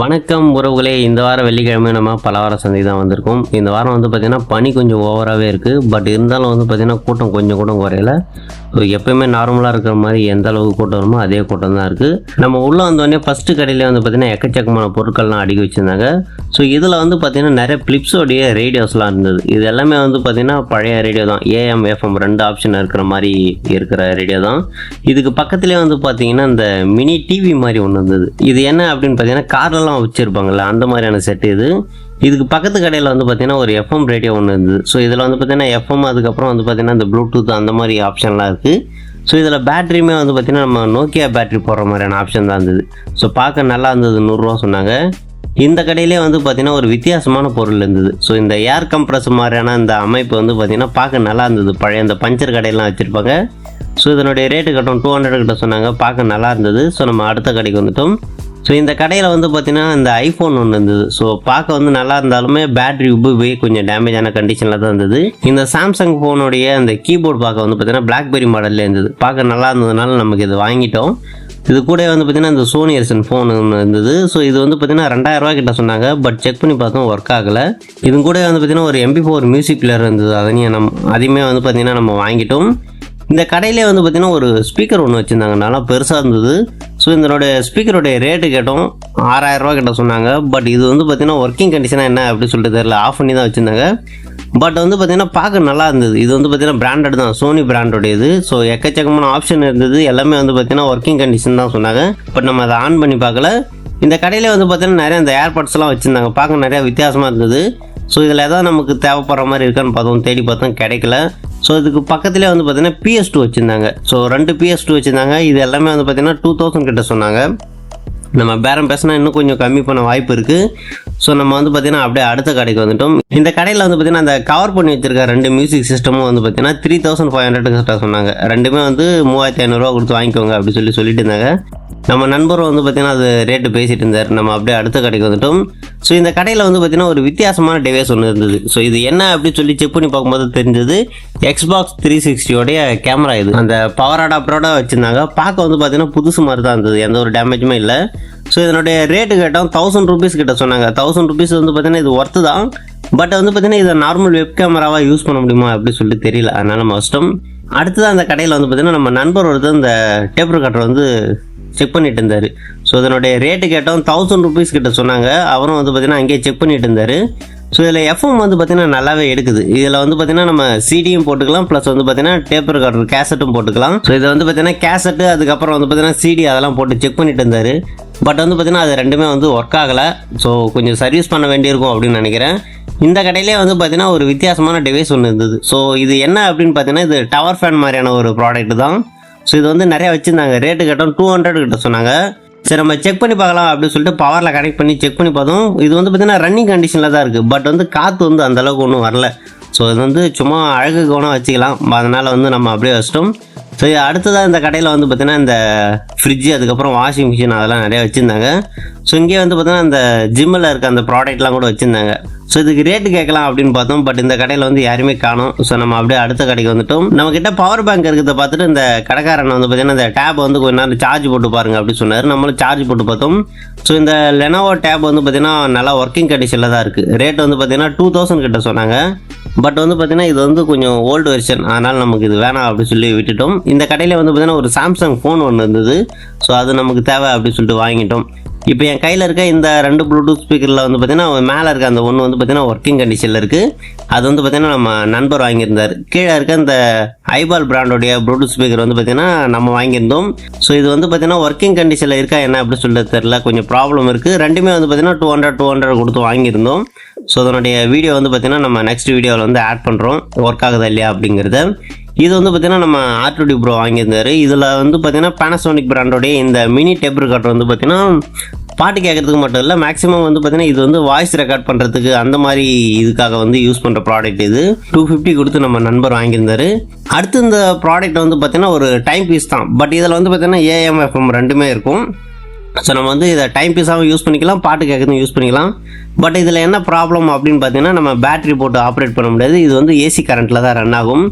வணக்கம் உறவுகளே. இந்த வாரம் வெள்ளிக்கிழமை நம்ம பலவார சந்தை தான் வந்திருக்கோம். இந்த வாரம் வந்து பார்த்திங்கன்னா பனி கொஞ்சம் ஓவராகவே இருக்குது பட் இருந்தாலும் வந்து பார்த்திங்கன்னா கூட்டம் கொஞ்சம் கூட குறையல. ஸோ எப்பயுமே நார்மலாக இருக்கிற மாதிரி எந்த அளவுக்கு கூட்டம் வருமோ அதே கூட்டம் தான் இருக்குது நம்ம உள்ளே வந்தோடனே ஃபஸ்ட்டு கடையிலே வந்து பார்த்திங்கன்னா எக்கச்சக்கமான பொருட்கள்லாம் அடுக்கி வச்சுருந்தாங்க. ஸோ இதில் வந்து பார்த்திங்கன்னா நிறைய பிளிப்ஸோடைய ரேடியோஸ்லாம் இருந்தது. இது எல்லாமே வந்து பார்த்திங்கன்னா பழைய ரேடியோ தான். ஏஎம் எஃப்எம் ரெண்டு ஆப்ஷன் இருக்கிற மாதிரி இருக்கிற ரேடியோ தான். இதுக்கு பக்கத்துலேயே வந்து பார்த்திங்கன்னா இந்த மினி டிவி மாதிரி ஒன்று இருந்தது. இது என்ன அப்படின்னு பார்த்தீங்கன்னா கார்லலாம் வச்சுருப்பாங்கள்ல அந்த மாதிரியான செட் இது. இதுக்கு பக்கத்து கடையில் வந்து பார்த்தீங்கன்னா ஒரு எஃப்எம் ரேடியோ ஒன்று இருந்தது ஸோ இதில் வந்து பார்த்தீங்கன்னா எஃப்எம் அதுக்கப்புறம் வந்து பார்த்தீங்கன்னா இந்த ப்ளூடூத் அந்த மாதிரி ஆப்ஷன்லாம் இருக்குது ஸோ இதில் பேட்டரியுமே வந்து பார்த்தீங்கன்னா நம்ம நோக்கியா பேட்டரி போடுற மாதிரியான ஆப்ஷன் தான் இருந்தது. ஸோ பார்க்க நல்லா இருந்தது நூறுரூவா சொன்னாங்க. இந்த கடையிலே வந்து பார்த்திங்கன்னா ஒரு வித்தியாசமான பொருள் இருந்தது. ஸோ இந்த ஏர் கம்ப்ரஸ் மாதிரியான இந்த அமைப்பு வந்து பார்த்திங்கன்னா பார்க்க நல்லா இருந்தது. பழைய இந்த பஞ்சர் கடையெல்லாம் வச்சுருப்பாங்க. ஸோ இதனுடைய ரேட்டு கட்டும் டூ ஹண்ட்ரட் கிட்ட சொன்னாங்க. பார்க்க நல்லா இருந்தது. ஸோ நம்ம அடுத்த கடைக்கு வந்துட்டோம். ஸோ இந்த கடையில் வந்து பார்த்தீங்கன்னா இந்த ஐஃபோன் ஒன்று இருந்தது. ஸோ பார்க்க வந்து நல்லா இருந்தாலுமே பேட்டரி உப்பு கொஞ்சம் டேமேஜான கண்டிஷனில் தான் இருந்தது. இந்த சாம்சங் ஃபோனுடைய அந்த கீபோர்டு பார்க்க வந்து பார்த்தீங்கன்னா பிளாக்பெரி மாடலில் இருந்தது. பார்க்க நல்லா இருந்ததுனால நமக்கு இது வாங்கிட்டோம். இது கூட வந்து பார்த்தீங்கன்னா இந்த சோனி எரிசன் ஃபோன் ஒன்று இருந்தது. ஸோ இது வந்து பார்த்தீங்கன்னா ரெண்டாயிரரூவா கிட்ட சொன்னாங்க. பட் செக் பண்ணி பார்த்தோம் ஒர்க் ஆகலை. இது கூட வந்து பார்த்தீங்கன்னா ஒரு எம்பி ஃபோர் மியூசிக் பிளேயர் இருந்தது. அதையும் நம்ம அதையுமே வந்து பார்த்தீங்கன்னா நம்ம வாங்கிட்டோம். இந்த கடையிலே வந்து பார்த்திங்கன்னா ஒரு ஸ்பீக்கர் ஒன்று வச்சுருந்தாங்க. நல்லா பெருசாக இருந்தது. ஸோ இதனுடைய ஸ்பீக்கருடைய ரேட்டு கேட்டோம். ஆறாயிரம் கிட்ட சொன்னாங்க. பட் இது வந்து பார்த்திங்கன்னா ஒர்க்கிங் கண்டிஷனாக என்ன அப்படின்னு சொல்லிட்டு தெரியல. ஆஃப் பண்ணி தான் வச்சுருந்தாங்க. பட் வந்து பார்த்திங்கன்னா பார்க்க நல்லா இருந்தது. இது வந்து பார்த்திங்கன்னா பிராண்டட் தான். சோனி பிராண்டோடையது ஸோ எக்கச்சக்கமான ஆப்ஷன் இருந்தது. எல்லாமே வந்து பார்த்திங்கன்னா ஒர்க்கிங் கண்டிஷன் தான் சொன்னாங்க. பட் நம்ம அதை ஆன் பண்ணி பார்க்கல. இந்த கடையில் வந்து பார்த்திங்கன்னா நிறைய இந்த ஏர்பாட்ஸ்லாம் வச்சுருந்தாங்க. பார்க்க நிறையா வித்தியாசமாக இருந்தது. ஸோ இதில் ஏதாவது நமக்கு தேவைப்படுற மாதிரி இருக்கான்னு பார்த்தோம். தேடி பார்த்தோம். கிடைக்கல. ஸோ இதுக்கு பக்கத்துலேயே வந்து பார்த்தீங்கன்னா பிஎஸ் டூ வச்சுருந்தாங்க. ஸோ ரெண்டு பிஎஸ் டூ வச்சுருந்தாங்க. இது எல்லாமே வந்து பார்த்தீங்கன்னா டூ தௌசண்ட் கிட்ட சொன்னாங்க. நம்ம பேரம் பேசினா இன்னும் கொஞ்சம் கம்மி பண்ண வாய்ப்பு இருக்குது ஸோ நம்ம வந்து பார்த்தீங்கன்னா அப்படியே அடுத்த கடைக்கு வந்துட்டோம். இந்த கடையில் வந்து பார்த்தீங்கன்னா அந்த கவர் பண்ணி வச்சிருக்க ரெண்டு மியூசிக் சிஸ்டமும் வந்து பார்த்தீங்கன்னா த்ரீ தௌசண்ட் ஃபைவ் ஹண்ட்ரட் கிட்ட சொன்னாங்க. ரெண்டுமே வந்து மூவாயிரத்தி ஐநூறுரூவா கொடுத்து வாங்கிக்கோங்க அப்படின்னு சொல்லி சொல்லிட்டு இருந்தாங்க. நம்ம நண்பர் வந்து பார்த்தீங்கன்னா அது ரேட்டு பேசிகிட்டு இருந்தார். நம்ம அப்படியே அடுத்த கடைக்கு வந்துட்டோம். ஸோ இந்த கடையில் வந்து பார்த்திங்கன்னா ஒரு வித்தியாசமான டிவைஸ் ஒன்று இருந்தது. ஸோ இது என்ன அப்படின்னு சொல்லி செக் பண்ணி பார்க்கும்போது தெரிஞ்சது எக்ஸ்பாக்ஸ் த்ரீ சிக்ஸ்டியோடைய கேமரா இது. அந்த பவர் அடாப்டரோட வச்சுருந்தாங்க. பார்க்க வந்து பார்த்திங்கன்னா புதுசு மாதிரி தான் இருந்தது. எந்த ஒரு டேமேஜுமே இல்லை. ஸோ இதனுடைய ரேட்டு கேட்டோம் தௌசண்ட் ருபீஸ் கிட்ட சொன்னாங்க. தௌசண்ட் ருபீஸ் வந்து பார்த்தீங்கன்னா இது ஒர்த்து தான். பட் வந்து பார்த்தீங்கன்னா இதை நார்மல் வெப் கேமராவாக யூஸ் பண்ண முடியுமா அப்படின்னு சொல்லிட்டு தெரியல. அதனால் நம்ம கஷ்டம் அடுத்ததாக அந்த கடையில் வந்து பார்த்தீங்கன்னா நம்ம நண்பர் ஒருத்தர் இந்த டேப் ரெக்கார்டர் வந்து செக் பண்ணிட்டு இருந்தார். ஸோ இதனுடைய ரேட்டு கேட்டோம் தௌசண்ட் ருபீஸ் கிட்ட சொன்னாங்க. அவரும் வந்து பார்த்தீங்கன்னா அங்கேயே செக் பண்ணிட்டு இருந்தார். ஸோ இதில் எஃப்எம் வந்து பார்த்தீங்கன்னா நல்லாவே எடுக்குது. இதில் வந்து பார்த்தீங்கன்னா நம்ம சிடியும் போட்டுக்கலாம் ப்ளஸ் வந்து பார்த்தீங்கன்னா டேப் ரெக்கார்டர் கேசட்டும் போட்டுக்கலாம். ஸோ இதை வந்து பார்த்தீங்கன்னா கேசட்டு அதுக்கப்புறம் வந்து பார்த்தீங்கன்னா சிடி அதெல்லாம் போட்டு செக் பண்ணிட்டு இருந்தார். பட் வந்து பார்த்திங்கன்னா அது ரெண்டுமே வந்து ஒர்க் ஆகலை. ஸோ கொஞ்சம் சர்வீஸ் பண்ண வேண்டியிருக்கும் அப்படின்னு நினைக்கிறேன். இந்த கடையிலே வந்து பார்த்தீங்கன்னா ஒரு வித்தியாசமான டிவைஸ் ஒன்று இருந்தது. ஸோ இது என்ன அப்படின்னு பார்த்தீங்கன்னா இது டவர் ஃபேன் மாதிரியான ஒரு ப்ராடக்ட் தான். ஸோ இது வந்து நிறைய வச்சுருந்தாங்க. ரேட்டு கேட்டோம் டூ ஹண்ட்ரட் கிட்ட சொன்னாங்க. சரி நம்ம செக் பண்ணி பார்க்கலாம் அப்படின்னு சொல்லிட்டு பவரில் கனெக்ட் பண்ணி செக் பண்ணி பார்த்தோம். இது வந்து பார்த்தீங்கன்னா ரன்னிங் கண்டிஷனில் தான் இருக்குது பட் வந்து காற்று வந்து அந்தளவுக்கு ஒன்றும் வரல. ஸோ இது வந்து சும்மா அழகு கவனம் வச்சுக்கலாம். அதனால் வந்து நம்ம அப்படியே வச்சிட்டோம். ஸோ அடுத்ததாக இந்த கடையில் வந்து பார்த்தீங்கன்னா இந்த ஃப்ரிட்ஜு அதுக்கப்புறம் வாஷிங் மிஷின் அதெல்லாம் நிறைய வச்சுருந்தாங்க. ஸோ இங்கே வந்து பார்த்தீங்கன்னா அந்த ஜிம்மில் இருக்க அந்த ப்ராடக்ட்லாம் கூட வச்சுருந்தாங்க. ஸோ இதுக்கு ரேட்டு கேட்கலாம் அப்படின்னு பார்த்தோம். பட் இந்த கடையில் வந்து யாருமே காணும். ஸோ நம்ம அப்படியே அடுத்த கடைக்கு வந்துட்டோம். நம்ம கிட்ட பவர் பேங்க் இருக்கிறத பார்த்துட்டு இந்த கடைக்காரன் வந்து பார்த்தீங்கன்னா இந்த டேப் வந்து கொஞ்ச நேரம் சார்ஜ் போட்டு பாருங்க அப்படின்னு சொன்னார். நம்மளும் சார்ஜ் போட்டு பார்த்தோம். ஸோ இந்த லெனோவோ டேப் வந்து பார்த்தீங்கன்னா நல்லா ஒர்க்கிங் கண்டிஷனில் தான் இருக்குது ரேட் வந்து பார்த்தீங்கன்னா டூ தௌசண்ட் கிட்ட சொன்னாங்க. பட் வந்து பார்த்தீங்கன்னா இது வந்து கொஞ்சம் ஓல்டு வெர்ஷன் அதனால் நமக்கு இது வேணாம் அப்படின்னு சொல்லி விட்டுட்டோம். இந்த கடையில் வந்து பார்த்தீங்கன்னா ஒரு சாம்சங் ஃபோன் ஒன்று இருந்தது. ஸோ அது நமக்கு தேவை அப்படின்னு சொல்லிட்டு வாங்கிட்டோம். இப்போ என் கையில் இருக்க இந்த ரெண்டு ப்ளூடூத் ஸ்பீக்கரில் வந்து பார்த்தீங்கன்னா மேலே இருக்க அந்த ஒன்று வந்து பார்த்தீங்கன்னா ஒர்க்கிங் கண்டிஷனில் இருக்குது அது வந்து பார்த்தீங்கன்னா நம்ம நண்பர் வாங்கியிருந்தார். கீழே இருக்க இந்த ஐபால் பிராண்டோடைய ப்ளூடூத் ஸ்பீக்கர் வந்து பார்த்தீங்கன்னா நம்ம வாங்கியிருந்தோம். ஸோ இது வந்து பார்த்தீங்கன்னா ஒர்க்கிங் கண்டிஷனில் இருக்கா என்ன அப்படி சொல்லிட்டு தெரில கொஞ்சம் ப்ராப்ளம் இருக்குது ரெண்டுமே வந்து பார்த்தீங்கன்னா டூ ஹண்ட்ரட் டூ ஹண்ட்ரட் கொடுத்து வாங்கியிருந்தோம். ஸோ அதனுடைய வீடியோ வந்து பார்த்தீங்கன்னா நம்ம நெக்ஸ்ட் வீடியோவில் வந்து ஆட் பண்ணுறோம் ஒர்க் ஆகுதா இல்லையா அப்படிங்கிறத. இது வந்து பார்த்தீங்கன்னா நம்ம ஆர்டிடி ப்ரோ வாங்கியிருந்தாரு. இதில் வந்து பார்த்தீங்கன்னா பேனசோனிக் பிராண்டோடைய இந்த மினி டேப் ரெக்கார்டர் வந்து பார்த்தீங்கன்னா பாட்டு கேட்கறதுக்கு மட்டும் இல்லை மேக்ஸிமம் வந்து பார்த்தீங்கன்னா இது வந்து வாய்ஸ் ரெக்கார்ட் பண்ணுறதுக்கு அந்த மாதிரி இதுக்காக வந்து யூஸ் பண்ணுற ப்ராடக்ட் இது. டூ ஃபிஃப்டி கொடுத்து நம்ம நண்பர் வாங்கியிருந்தாரு. அடுத்து இந்த ப்ராடக்ட் வந்து பார்த்தீங்கன்னா ஒரு டைம் பீஸ் தான். பட் இதில் வந்து பார்த்தீங்கன்னா ஏஎம்எஃப்எம் ரெண்டுமே இருக்கும். ஸோ நம்ம வந்து இதை டைம் பீஸாகவும் யூஸ் பண்ணிக்கலாம் பாட்டு கேட்குறதும் யூஸ் பண்ணிக்கலாம். பட் இதில் என்ன ப்ராப்ளம் அப்படின்னு பார்த்தீங்கன்னா நம்ம பேட்டரி போட்டு ஆப்ரேட் பண்ண முடியாது. இது வந்து ஏசி கரண்ட்டில் தான் ரன் ஆகும்.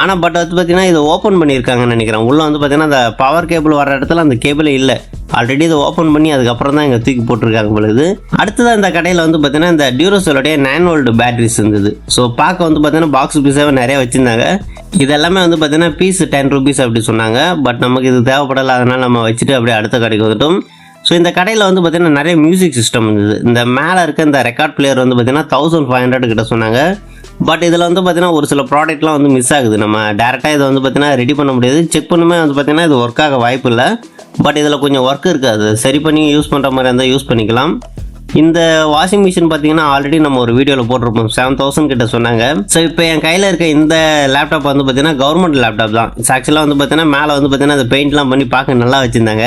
ஆனால் பட் வந்து பார்த்தீங்கன்னா இதை ஓப்பன் பண்ணியிருக்காங்கன்னு நினைக்கிறேன். உள்ளே வந்து பார்த்தீங்கன்னா அந்த பவர் கேபிள் வர இடத்துல அந்த கேபிளே இல்லை. ஆல்ரெடி இதை ஓப்பன் பண்ணி அதுக்கப்புறம் தான் இங்கே தூக்கி போட்டிருக்காங்க பொழுது அடுத்ததாக இந்த கடையில் வந்து பார்த்தீங்கன்னா இந்த டியூரோசோலுடைய நைன் வோல்டு பேட்டரிஸ் இருந்தது. ஸோ பார்க்க வந்து பார்த்தீங்கன்னா பாக்ஸ் பீஸாகவே நிறைய வச்சுருந்தாங்க. இது எல்லாமே வந்து பார்த்தீங்கன்னா பீஸ் டென் ருபீஸ் அப்படி சொன்னாங்க. பட் நமக்கு இது தேவைப்படலை அதனால் நம்ம வச்சுட்டு அப்படியே அடுத்த கடைக்கு வந்துட்டோம். ஸோ இந்த கடையில் வந்து பார்த்தீங்கன்னா நிறைய மியூசிக் சிஸ்டம் இருந்தது. இந்த மேலே இருக்க இந்த ரெக்கார்ட் பிளேயர் வந்து பார்த்தீங்கன்னா தௌசண்ட் ஃபைவ் ஹண்ட்ரட் கிட்ட சொன்னாங்க. பட் இதில் வந்து பார்த்திங்கன்னா ஒரு சில ப்ராடக்ட்லாம் வந்து மிஸ் ஆகுது. நம்ம டேரெக்டாக இதை வந்து பார்த்திங்கன்னா ரெடி பண்ண முடியாது. செக் பண்ணுமே வந்து பார்த்தீங்கன்னா இது ஒர்க் ஆக வாய்ப்பு இல்லை. பட் இதில் கொஞ்சம் ஒர்க் இருக்காது. சரி பண்ணி யூஸ் பண்ணுற மாதிரி இருந்தால் யூஸ் பண்ணிக்கலாம். இந்த வாஷிங் மிஷின் பார்த்தீங்கன்னா ஆல்ரெடி நம்ம ஒரு வீடியோவில் போட்டிருப்போம். செவன் தௌசண்ட் கிட்ட சொன்னாங்க. ஸோ இப்போ என் கையில் இருக்க இந்த லேப்டாப் வந்து பார்த்தீங்கன்னா கவர்மெண்ட் லேப்டாப் தான். ஆக்சுவலாக வந்து பார்த்தீங்கன்னா மேலே வந்து பார்த்தீங்கன்னா அந்த பெயிண்ட்லாம் பண்ணி பார்க்க நல்லா வச்சுருந்தாங்க.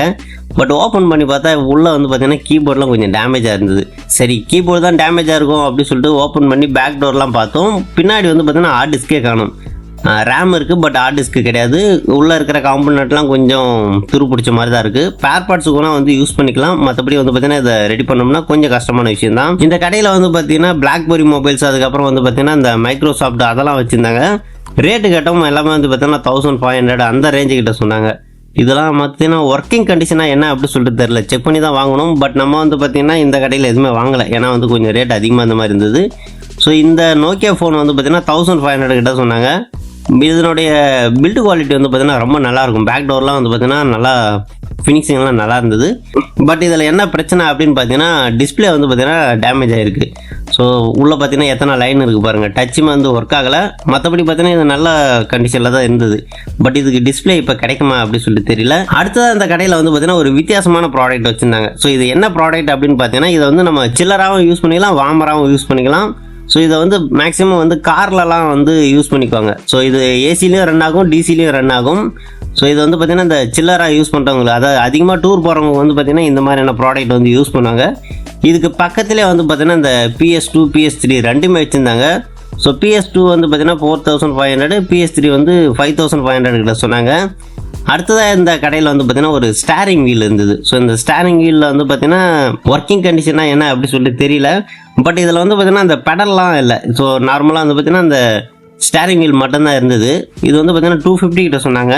பட் ஓப்பன் பண்ணி பார்த்தா உள்ளே வந்து பார்த்தீங்கன்னா கீபோர்ட்லாம் கொஞ்சம் டேமேஜாக இருந்தது. சரி கீபோர்டு தான் டேமேஜாக இருக்கும் அப்படின்னு சொல்லிட்டு ஓப்பன் பண்ணி பேக் டோர்லாம் பார்த்தோம். பின்னாடி வந்து பார்த்தீங்கன்னா ஹார்ட் டிஸ்கே காணும். ரேம் இருக்குது பட் ஹார்ட் டிஸ்க்கு கிடையாது. உள்ளே இருக்கிற காம்பனண்ட்லாம் கொஞ்சம் துரு பிடிச்ச மாதிரி தான் இருக்குது பேர் பார்ட்ஸ் கூட வந்து யூஸ் பண்ணிக்கலாம். மற்றபடி வந்து பார்த்தீங்கன்னா இதை ரெடி பண்ணோம்னா கொஞ்சம் கஷ்டமான விஷயம் தான். இந்த கடையில் வந்து பார்த்தீங்கன்னா பிளாக்பெரி மொபைல்ஸ் அதுக்கப்புறம் வந்து பார்த்தீங்கன்னா இந்த மைக்ரோசாஃப்ட் அதெல்லாம் வச்சுருந்தாங்க. ரேட்டு கேட்டோம் எல்லாமே வந்து பார்த்தீங்கன்னா தௌசண்ட் ஃபைவ் ஹண்ட்ரட் அந்த ரேஞ்சு கிட்ட சொன்னாங்க. இதெல்லாம் பார்த்தீங்கன்னா ஒர்க்கிங் கண்டிஷனாக என்ன அப்படி சொல்லிட்டு தெரில செக் பண்ணி தான் வாங்கணும். பட் நம்ம வந்து பார்த்தீங்கன்னா இந்த கடையில் எதுவுமே வாங்கலை. ஏன்னா வந்து கொஞ்சம் ரேட் அதிகமாக இந்த மாதிரி இருந்தது. ஸோ இந்த நோக்கியா ஃபோன் வந்து பார்த்தீங்கன்னா தௌசண்ட் ஃபைவ் ஹண்ட்ரட் கிட்ட சொன்னாங்க. இதனுடைய பில்டு குவாலிட்டி வந்து பார்த்தீங்கன்னா ரொம்ப நல்லாயிருக்கும் பேக் டோர்லாம் வந்து பார்த்தீங்கன்னா நல்லா ஃபினிஷிங்லாம் நல்லா இருந்தது. பட் இதில் என்ன பிரச்சனை அப்படின்னு பார்த்தீங்கன்னா டிஸ்பிளே வந்து பார்த்தீங்கன்னா டேமேஜ் ஆகிருக்கு ஸோ உள்ளே பார்த்தீங்கன்னா எத்தனை லைன் இருக்குது பாருங்கள் டச்சுமே வந்து ஒர்க் ஆகலை. மற்றபடி பார்த்தீங்கன்னா இது நல்ல கண்டிஷனில் தான் இருந்தது. பட் இதுக்கு டிஸ்பிளே இப்போ கிடைக்குமா அப்படின்னு சொல்லிட்டு தெரியல. அடுத்ததாக அந்த கடையில் வந்து பார்த்தீங்கன்னா ஒரு வித்தியாசமான ப்ராடக்ட் வச்சுருந்தாங்க. ஸோ இது என்ன ப்ராடக்ட் அப்படின்னு பார்த்தீங்கன்னா இதை வந்து நம்ம சில்லராகவும் யூஸ் பண்ணிக்கலாம் வாமராகவும் யூஸ் பண்ணிக்கலாம். ஸோ இதை வந்து மேக்ஸிமம் வந்து கார்லலாம் வந்து யூஸ் பண்ணிக்குவாங்க. ஸோ இது ஏசிலையும் ரன் ஆகும் டிசிலையும் ரன் ஆகும். ஸோ இது வந்து பார்த்திங்கன்னா இந்த சில்லராக யூஸ் பண்ணுறவங்க அதாவது அதிகமாக டூர் போகிறவங்க வந்து பார்த்திங்கன்னா இந்த மாதிரியான ப்ராடக்ட் வந்து யூஸ் பண்ணுவாங்க. இதுக்கு பக்கத்துலேயே வந்து பார்த்திங்கன்னா இந்த பிஎஸ் டூ பிஎஸ் த்ரீ ரெண்டுமே வச்சுருந்தாங்க. ஸோ பிஎஸ் டூ வந்து பார்த்திங்கன்னா four thousand five hundred PS three வந்து ஃபைவ் தௌசண்ட் ஃபைவ் ஹண்ட்ரட் கிட்ட சொன்னாங்க. அடுத்ததாக இந்த கடையில் வந்து பார்த்தீங்கன்னா ஒரு ஸ்டேரிங் வீல் இருந்தது. ஸோ இந்த ஸ்டேரிங் வீலில் வந்து பார்த்தீங்கன்னா ஒர்க்கிங் கண்டிஷனாக என்ன அப்படி சொல்லிட்டு தெரியல. பட் இதில் வந்து பார்த்தீங்கன்னா அந்த பெடல்லாம் இல்லை. ஸோ நார்மலாக வந்து பார்த்திங்கன்னா அந்த ஸ்டேரிங் வீல் மட்டும்தான் இருந்தது. இது வந்து பார்த்தீங்கன்னா டூ ஃபிஃப்டி கிட்ட சொன்னாங்க.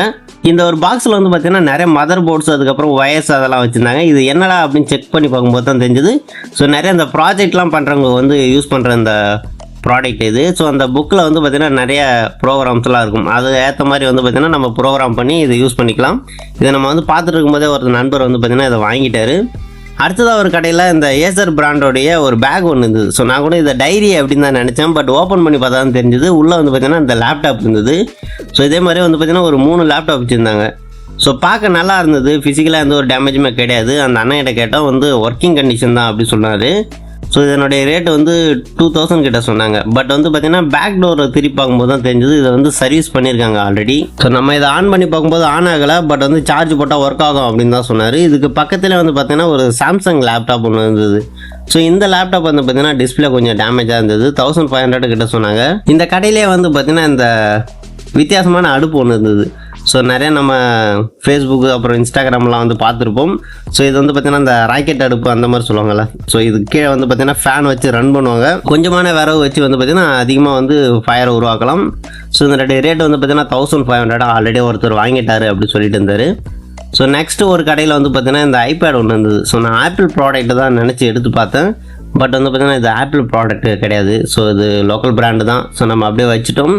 இந்த ஒரு பாக்ஸில் வந்து பார்த்தீங்கன்னா நிறைய மதர் போர்ட்ஸ் அதுக்கப்புறம் ஒயர்ஸ் அதெல்லாம் வச்சுருந்தாங்க. இது என்னடா அப்படின்னு செக் பண்ணி பார்க்கும்போது தான் தெரிஞ்சது. ஸோ நிறைய அந்த ப்ராஜெக்ட்லாம் பண்ணுறவங்க வந்து யூஸ் பண்ணுற இந்த ப்ராடக்ட் இது. ஸோ அந்த புக்கில் வந்து பார்த்திங்கன்னா நிறைய ப்ரோக்ராம்ஸ்லாம் இருக்கும். அது ஏற்ற மாதிரி வந்து பார்த்திங்கன்னா நம்ம ப்ரோக்ராம் பண்ணி இதை யூஸ் பண்ணிக்கலாம். இதை நம்ம வந்து பார்த்துட்டு இருக்கும்போதே ஒரு நண்பர் வந்து பார்த்திங்கன்னா இதை வாங்கிட்டாரு. அடுத்ததாக ஒரு கடையில் இந்த ஏசர் பிராண்டோடைய ஒரு பேக் ஒன்று இருந்தது. ஸோ நான் கூட இதை டைரி அப்படின்னு தான் நினச்சேன். பட் ஓப்பன் பண்ணி பார்த்தா தான் தெரிஞ்சது. உள்ளே வந்து பார்த்திங்கன்னா இந்த லேப்டாப் இருந்தது. ஸோ இதே மாதிரி வந்து பார்த்திங்கன்னா ஒரு மூணு லேப்டாப் வச்சுருந்தாங்க. ஸோ பார்க்க நல்லா இருந்தது. ஃபிசிக்கலாக எந்த ஒரு டேமேஜுமே கிடையாது. அந்த அண்ணன் கேட்டால் வந்து ஒர்க்கிங் கண்டிஷன் தான் அப்படி சொன்னார். ஸோ இதனுடைய ரேட் வந்து டூ தௌசண்ட் கிட்ட சொன்னாங்க. பட் வந்து பார்த்தீங்கன்னா பேக் டோரை திருப்பி பார்க்கும்போது தான் தெரிஞ்சது. இதை வந்து சர்வீஸ் பண்ணியிருக்காங்க ஆல்ரெடி ஸோ நம்ம இதை ஆன் பண்ணி பார்க்கும்போது ஆன் ஆகலை. பட் வந்து சார்ஜ் போட்டால் ஒர்க் ஆகும் அப்படின்னு தான் சொன்னார். இதுக்கு பக்கத்தில் வந்து பார்த்தீங்கன்னா ஒரு சாம்சங் லேப்டாப் ஒன்று இருந்தது. ஸோ இந்த லேப்டாப் வந்து பார்த்தீங்கன்னா டிஸ்பிளே கொஞ்சம் டேமேஜாக இருந்தது. தௌசண்ட் ஃபைவ் ஹண்ட்ரட் கிட்ட சொன்னாங்க. இந்த கடையிலே வந்து பார்த்தீங்கன்னா இந்த வித்தியாசமான அடுப்பு ஒன்று இருந்தது. ஸோ நிறைய நம்ம ஃபேஸ்புக்கு அப்புறம் இன்ஸ்டாகிராம்லாம் வந்து பார்த்துருப்போம். ஸோ இது வந்து பார்த்தீங்கன்னா இந்த ராக்கெட் அடுப்பு அந்த மாதிரி சொல்லுவாங்கள்ல ஸோ இது கீழே வந்து பார்த்தீங்கன்னா ஃபேன் வச்சு ரன் பண்ணுவாங்க. கொஞ்சமான விறகு வச்சு வந்து பார்த்தீங்கன்னா அதிகமாக வந்து ஃபயரை உருவாக்கலாம். ஸோ இதனுடைய ரேட் வந்து பார்த்தீங்கன்னா தௌசண்ட் ஃபைவ் ஹண்ட்ரட் ஆல்ரெடி ஒருத்தர் வாங்கிட்டாரு அப்படின்னு சொல்லிட்டு இருந்தார். ஸோ நெக்ஸ்ட்டு ஒரு கடையில் வந்து பார்த்தீங்கன்னா இந்த ஐபேட் ஒன்று இருந்தது. ஸோ நான் ஆப்பிள் ப்ராடக்ட்டு தான் நினச்சி எடுத்து பார்த்தேன். பட் வந்து பார்த்தீங்கன்னா இது ஆப்பிள் ப்ராடக்ட் கிடையாது. ஸோ இது லோக்கல் பிராண்டு தான். ஸோ நம்ம அப்படியே வச்சுட்டோம்.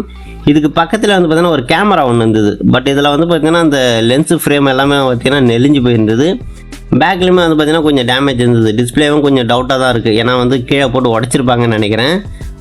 இதுக்கு பக்கத்தில் வந்து பார்த்திங்கன்னா ஒரு கேமரா ஒன்று இருந்தது. பட் இதில் வந்து பார்த்திங்கன்னா அந்த லென்ஸு ஃப்ரேம் எல்லாமே பார்த்தீங்கன்னா நெலிஞ்சு போயிருந்தது. பேக்லேயுமே வந்து பார்த்தீங்கன்னா கொஞ்சம் டேமேஜ் இருந்தது. டிஸ்பிளேவும் கொஞ்சம் டவுட்டாக தான் இருக்குது ஏன்னா வந்து கீழே போட்டு உடச்சிருப்பாங்கன்னு நினைக்கிறேன்.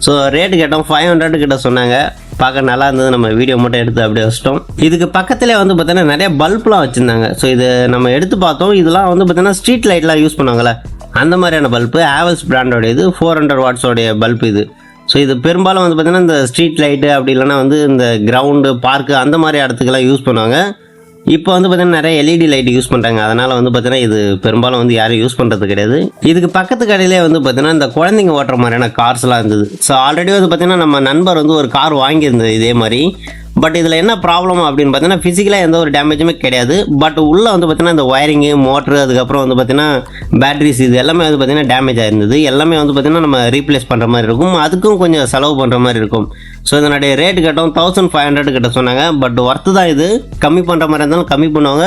ஸோ ரேட்டு கேட்டோம். ஃபைவ் ஹண்ட்ரட் கிட்ட சொன்னாங்க. பார்க்க நல்லா இருந்தது. நம்ம வீடியோ மட்டும் எடுத்து அப்படியே வச்சிட்டோம். இதுக்கு பக்கத்தில் வந்து பார்த்தீங்கன்னா நிறைய பல்ப்லாம் வச்சுருந்தாங்க. ஸோ இது நம்ம எடுத்து பார்த்தோம். இதெல்லாம் வந்து பார்த்தீங்கன்னா ஸ்ட்ரீட் லைட்லாம் யூஸ் பண்ணுவாங்கள்ல அந்த மாதிரியான பல்பு ஆவல்ஸ் பிராண்டோட இது ஃபோர் ஹண்ட்ரட் வாட்ஸோடைய பல்ப் இது. ஸோ இது பெரும்பாலும் வந்து பார்த்தீங்கன்னா இந்த ஸ்ட்ரீட் லைட்டு அப்படி இல்லைன்னா வந்து இந்த கிரவுண்டு பார்க்கு அந்த மாதிரி இடத்துக்கெல்லாம் யூஸ் பண்ணுவாங்க. இப்போ வந்து பார்த்தீங்கன்னா நிறைய எல்இடி லைட் யூஸ் பண்ணுறாங்க அதனால் வந்து பார்த்தீங்கன்னா இது பெரும்பாலும் வந்து யாரும் யூஸ் பண்ணுறது கிடையாது. இதுக்கு பக்கத்து கடையிலே வந்து பார்த்தீங்கன்னா இந்த குழந்தைங்க ஓட்டுற மாதிரியான கார்ஸ்லாம் இருந்தது. ஸோ ஆல்ரெடி வந்து பார்த்தீங்கன்னா நம்ம நண்பர் வந்து ஒரு கார் வாங்கியிருந்தது இதே மாதிரி. பட் இதில் என்ன ப்ராப்ளம் அப்படின்னு பார்த்தீங்கன்னா ஃபிசிக்கலாக எந்த ஒரு டேமேஜுமே கிடையாது. பட் உள்ளே வந்து பார்த்தீங்கன்னா இந்த ஒயரிங்கு மோட்ரு அதுக்கப்புறம் வந்து பார்த்தீங்கன்னா பேட்ரிஸ் இது எல்லாமே வந்து பார்த்தீங்கன்னா டேமேஜ் ஆயிருந்தது. எல்லாமே வந்து பார்த்தீங்கன்னா நம்ம ரீப்ளேஸ் பண்ணுற மாதிரி இருக்கும். அதுக்கும் கொஞ்சம் செலவு பண்ணுற மாதிரி இருக்கும். ஸோ இதனுடைய ரேட்டு கட்டும் தௌசண்ட் ஃபைவ் ஹண்ட்ரட் கிட்ட சொன்னாங்க. பட் ஒர்த்து தான் இது. கம்மி பண்ணுற மாதிரி இருந்தாலும் கம்மி பண்ணுவாங்க.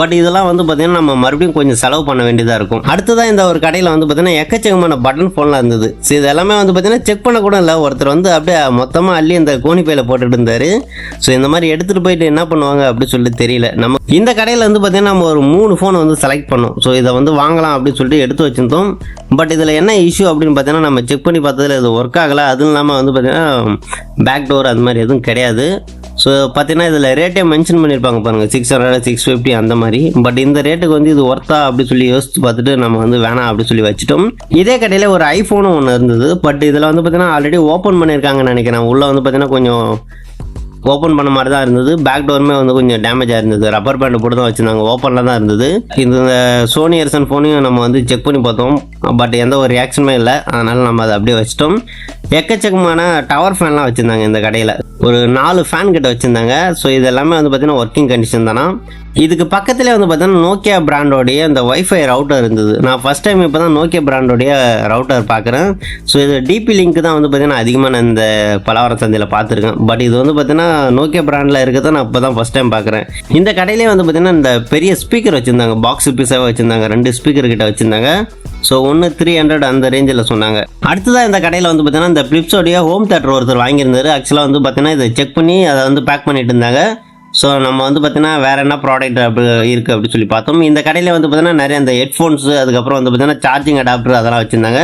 பட் இதெல்லாம் வந்து பார்த்திங்கன்னா நம்ம மறுபடியும் கொஞ்சம் செலவு பண்ண வேண்டியதாக இருக்கும். அடுத்ததான் இந்த ஒரு கடையில் வந்து பார்த்தீங்கன்னா எக்கச்சக்கமான பட்டன் ஃபோன்லாம் இருந்தது. ஸோ இது எல்லாமே வந்து பார்த்திங்கன்னா செக் பண்ண கூட இல்லை. ஒருத்தர் வந்து அப்படியே மொத்தமாக அள்ளி இந்த கோணி பையில போட்டுட்டு இருந்தார். ஸோ இந்த மாதிரி எடுத்துகிட்டு போயிட்டு என்ன பண்ணுவாங்க அப்படின்னு சொல்லி தெரியல. நம்ம இந்த கடையில் வந்து பார்த்திங்கன்னா நம்ம ஒரு மூணு ஃபோன் வந்து செலக்ட் பண்ணோம். ஸோ இதை வந்து வாங்கலாம் அப்படின்னு சொல்லிட்டு எடுத்து வச்சிருந்தோம். பட் இதில் என்ன இஷ்யூ அப்படின்னு பார்த்தீங்கன்னா நம்ம செக் பண்ணி பார்த்ததுல இது ஒர்க் ஆகலை. அதுவும் இல்லாமல் வந்து பார்த்திங்கன்னா பேக் டோர் அது மாதிரி எதுவும் கிடையாது. ஸோ பார்த்தீங்கன்னா இதில் ரேட்டே மென்ஷன் பண்ணியிருப்பாங்க பாருங்கள் சிக்ஸ் ஹண்ட்ரட் சிக்ஸ் ஃபிஃப்டி அந்த மாதிரி. பட் இந்த ரேட்டுக்கு வந்து இது ஒர்த்தா அப்படி சொல்லி யோசித்து பார்த்துட்டு நம்ம வந்து வேணாம் அப்படி சொல்லி வச்சுட்டோம். இதே கடையில் ஒரு ஐஃபோனும் ஒன்று இருந்தது. பட் இதில் வந்து பார்த்தீங்கன்னா ஆல்ரெடி ஓப்பன் பண்ணியிருக்காங்கன்னு நினைக்கிறேன். உள்ளே வந்து பார்த்தீங்கன்னா கொஞ்சம் ஓப்பன் பண்ண மாதிரி தான் இருந்தது. பேக் டோருமே வந்து கொஞ்சம் டேமேஜாக இருந்தது. ரப்பர் பேண்ட் போட்டு தான் வச்சுருந்தாங்க. ஓப்பனில் தான் இருந்தது. இந்த சோனி எர்சன் ஃபோனையும் நம்ம வந்து செக் பண்ணி பார்த்தோம். பட் எந்த ஒரு ரியாக்ஷனுமே இல்லை. அதனால் நம்ம அதை அப்படியே வச்சிட்டோம். எக்கச்சக்கமான டவர் ஃபேன்லாம் வச்சுருந்தாங்க இந்த கடையில். ஒரு நாலு ஃபேன் கிட்ட வச்சுருந்தாங்க. ஸோ இது எல்லாமே வந்து பார்த்தீங்கன்னா ஒர்க்கிங் கண்டிஷன் தானா? இதுக்கு பக்கத்தில் வந்து பார்த்தீங்கன்னா நோக்கியா பிராண்டோடைய இந்த வைஃபை ரவுட்டர் இருந்தது. நான் ஃபஸ்ட் டைம் இப்போ தான் நோக்கியா பிராண்டோடைய ரவுட்டர் பார்க்குறேன் ஸோ இது டிபி லிங்க் தான் வந்து பார்த்தீங்கன்னா அதிகமாக நான் இந்த பலவர சந்தையில் பார்த்துருக்கேன் பட் இது வந்து பார்த்தீங்கன்னா நோக்கியா பிராண்டில் இருக்கிறத நான் இப்போ தான் ஃபஸ்ட் டைம் பார்க்குறேன் இந்த கடையிலே வந்து பார்த்தீங்கன்னா இந்த பெரிய ஸ்பீக்கர் வச்சுருந்தாங்க. பாக்ஸ் பீஸாக வச்சுருந்தாங்க. ரெண்டு ஸ்பீக்கர் கிட்ட வச்சுருந்தாங்க. ஸோ ஒன்று த்ரீ ஹண்ட்ரட் அந்த ரேஞ்சில் சொன்னாங்க. அடுத்ததாக இந்த கடையில் வந்து பார்த்தீங்கன்னா இந்த ஃப்ளிப்ஸோடைய ஹோம் தேட்டர் ஒருத்தர் வாங்கியிருந்தாரு. ஆக்சுவலாக வந்து பார்த்தீங்கன்னா இதை செக் பண்ணி அதை வந்து பேக் பண்ணிட்டு இருந்தாங்க. ஸோ நம்ம வந்து பார்த்தீங்கன்னா வேறு என்ன ப்ராடக்ட் அப்படி இருக்குது அப்படின்னு சொல்லி பார்த்தோம். இந்த கடையில் வந்து பார்த்தீங்கன்னா நிறைய அந்த ஹெட்ஃபோன்ஸு அதுக்கப்புறம் வந்து பார்த்தீங்கன்னா சார்ஜிங் அடாப்டர் அதெல்லாம் வச்சுருந்தாங்க.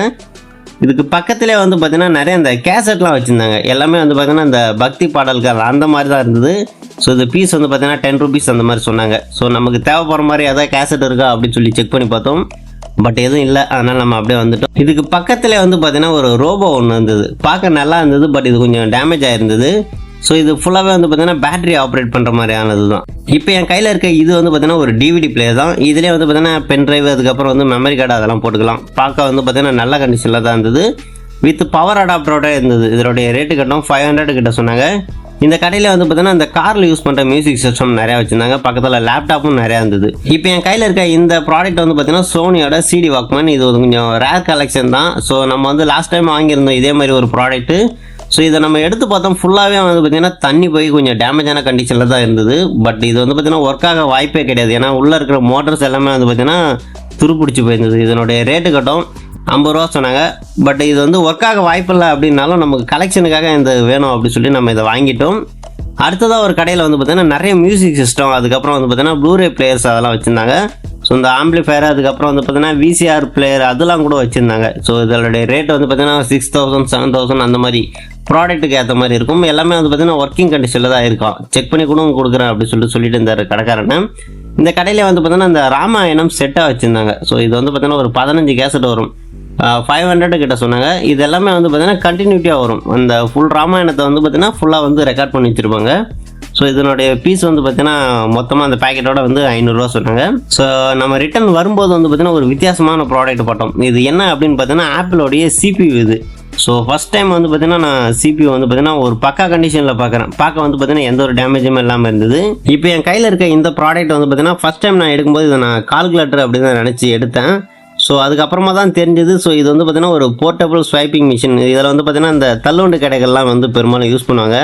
இதுக்கு பக்கத்திலே வந்து பார்த்தீங்கன்னா நிறைய இந்த கேசட்லாம் வச்சுருந்தாங்க. எல்லாமே வந்து பார்த்தீங்கன்னா இந்த பக்தி பாடல்கள் அந்த மாதிரி தான் இருந்தது. ஸோ இந்த பீஸ் வந்து பார்த்தீங்கன்னா டென் ருபீஸ் அந்த மாதிரி சொன்னாங்க. ஸோ நமக்கு தேவைப்படுற மாதிரி ஏதாவது கேசட் இருக்கா அப்படின்னு சொல்லி செக் பண்ணி பார்த்தோம். பட் எதுவும் இல்லை. அதனால் நம்ம அப்படியே வந்துட்டோம். இதுக்கு பக்கத்தில் வந்து பார்த்தீங்கன்னா ஒரு ரோபோ ஒன்று இருந்தது. பார்க்க நல்லா இருந்தது பட் இது கொஞ்சம் டேமேஜ் ஆயிருந்தது. ஸோ இது ஃபுல்லாகவே வந்து பார்த்தீங்கன்னா பேட்டரி ஆப்ரேட் பண்ணுற மாதிரியானது தான் இப்போ என் கையில் இருக்க இது வந்து பார்த்தீங்கன்னா ஒரு டிவிடி பிளேயர் தான். இதிலே வந்து பார்த்தீங்கன்னா பென் ட்ரைவ் அதுக்கப்புறம் வந்து மெமரி கார்டு அதெல்லாம் போட்டுக்கலாம். பார்க்க வந்து பார்த்தீங்கன்னா நல்ல கண்டிஷனில் தான் இருந்தது. வித் பவர் அடாப்டரோட இருந்தது. இதனுடைய ரேட்டு கட்டும். ஃபைவ் ஹண்ட்ரட் கிட்ட சொன்னாங்க. இந்த கடையில் வந்து பார்த்தீங்கன்னா இந்த காரில் யூஸ் பண்ணுற மியூசிக் சிஸ்டம் நிறையா வச்சுருந்தாங்க. பக்கத்தில் லேப்டாப்பும் நிறையா இருந்தது. இப்போ என் கையில் இருக்க இந்த ப்ராடக்ட் வந்து பார்த்தீங்கன்னா சோனியோட சிடி வாக்மேன் இது வந்து கொஞ்சம் ரேர் கலெக்ஷன் தான். ஸோ நம்ம வந்து லாஸ்ட் டைம் வாங்கியிருந்தோம் இதே மாதிரி ஒரு ப்ராடக்ட்டு ஸோ இதை நம்ம எடுத்து பார்த்தோம். ஃபுல்லாகவே வந்து பார்த்திங்கன்னா தண்ணி போய் கொஞ்சம் டேமேஜான கண்டிஷனில் தான் இருந்தது. பட் இது வந்து பார்த்திங்கன்னா ஒர்க் ஆக வாய்ப்பே கிடையாது. ஏன்னா உள்ளே இருக்கிற மோட்டர்ஸ் எல்லாமே வந்து பார்த்திங்கன்னா துருப்பிடிச்சு போயிருந்தது. இதனுடைய ரேட்டு கட்டும். ஐம்பது ரூபா சொன்னாங்க. பட் இது வந்து ஒர்க் ஆக வாய்ப்பில்லை அப்படின்னாலும் நமக்கு கலெக்ஷனுக்காக இந்த வேணும் அப்படின்னு சொல்லி நம்ம இதை வாங்கிட்டோம். அடுத்ததாக ஒரு கடையில் வந்து பார்த்தீங்கன்னா நிறைய மியூசிக் சிஸ்டம் அதுக்கப்புறம் வந்து பார்த்தீங்கன்னா ப்ளூரே பிளேயர்ஸ் அதெல்லாம் வச்சுருந்தாங்க. ஸோ இந்த ஆம்பிளிஃபயர் அதுக்கப்புறம் வந்து பார்த்தீங்கன்னா விசிஆர் பிளேயர் அதெல்லாம் கூட வச்சுருந்தாங்க. ஸோ இதனுடைய ரேட் வந்து பார்த்தீங்கன்னா சிக்ஸ் தௌசண்ட் செவன் தௌசண்ட் அந்த மாதிரி ப்ராடக்ட்டுக்கு ஏற்ற மாதிரி இருக்கும். எல்லாமே வந்து பார்த்தீங்கன்னா ஒர்க்கிங் கண்டிஷனில் தான் இருக்கும். செக் பண்ணி கூட கொடுக்குறேன் அப்படின்னு சொல்லிட்டு சொல்லிட்டு இருந்தார் கடைக்காரனை இந்த கடையில் வந்து பார்த்தீங்கன்னா இந்த ராமாயணம் செட்டாக வச்சுருந்தாங்க. ஸோ இது வந்து பார்த்தீங்கன்னா ஒரு பதினஞ்சு கேசட் வரும். ஃபைவ் ஹண்ட்ரட் கிட்ட சொன்னாங்க. இது எல்லாமே வந்து பார்த்திங்கன்னா கண்டினியூட்டியாக வரும். அந்த ஃபுல் ராமாயணத்தை வந்து பார்த்தீங்கன்னா ஃபுல்லாக வந்து ரெக்கார்ட் பண்ணி வச்சுருப்பாங்க. ஸோ இதனுடைய பீஸ் வந்து பார்த்தீங்கன்னா மொத்தமாக அந்த பேக்கெட்டோட வந்து ஐநூறுரூவா சொன்னாங்க. ஸோ நம்ம ரிட்டர்ன் வரும்போது வந்து பார்த்தீங்கன்னா ஒரு வித்தியாசமான ப்ராடக்ட் பட்டோம் இது என்ன அப்படின்னு பார்த்தீங்கன்னா ஆப்பிளோடைய சிபியூ இது. ஸோ ஃபஸ்ட் டைம் வந்து பார்த்தீங்கன்னா நான் சிபியூ வந்து பார்த்தீங்கன்னா ஒரு பக்கா கண்டிஷனில் பார்க்குறேன் பார்க்க வந்து பார்த்தீங்கன்னா எந்த ஒரு டேமேஜும் இல்லாமல் இருந்தது. இப்போ என் கையில் இருக்க இந்த ப்ராடக்ட் வந்து பார்த்தீங்கன்னா ஃபஸ்ட் டைம் நான் எடுக்கும்போது இதை நான் கால்குலேட்டர் அப்படின்னு தான் நினச்சி எடுத்தேன். ஸோ அதுக்கப்புறமா தான் தெரிஞ்சது. ஸோ இது வந்து பார்த்தீங்கன்னா ஒரு போர்ட்டபிள் ஸ்வைப்பிங் மிஷின் இதில் வந்து பார்த்திங்கன்னா இந்த தள்ளுவண்டு கடைகள்லாம் வந்து பெரும்பாலும் யூஸ் பண்ணுவாங்க.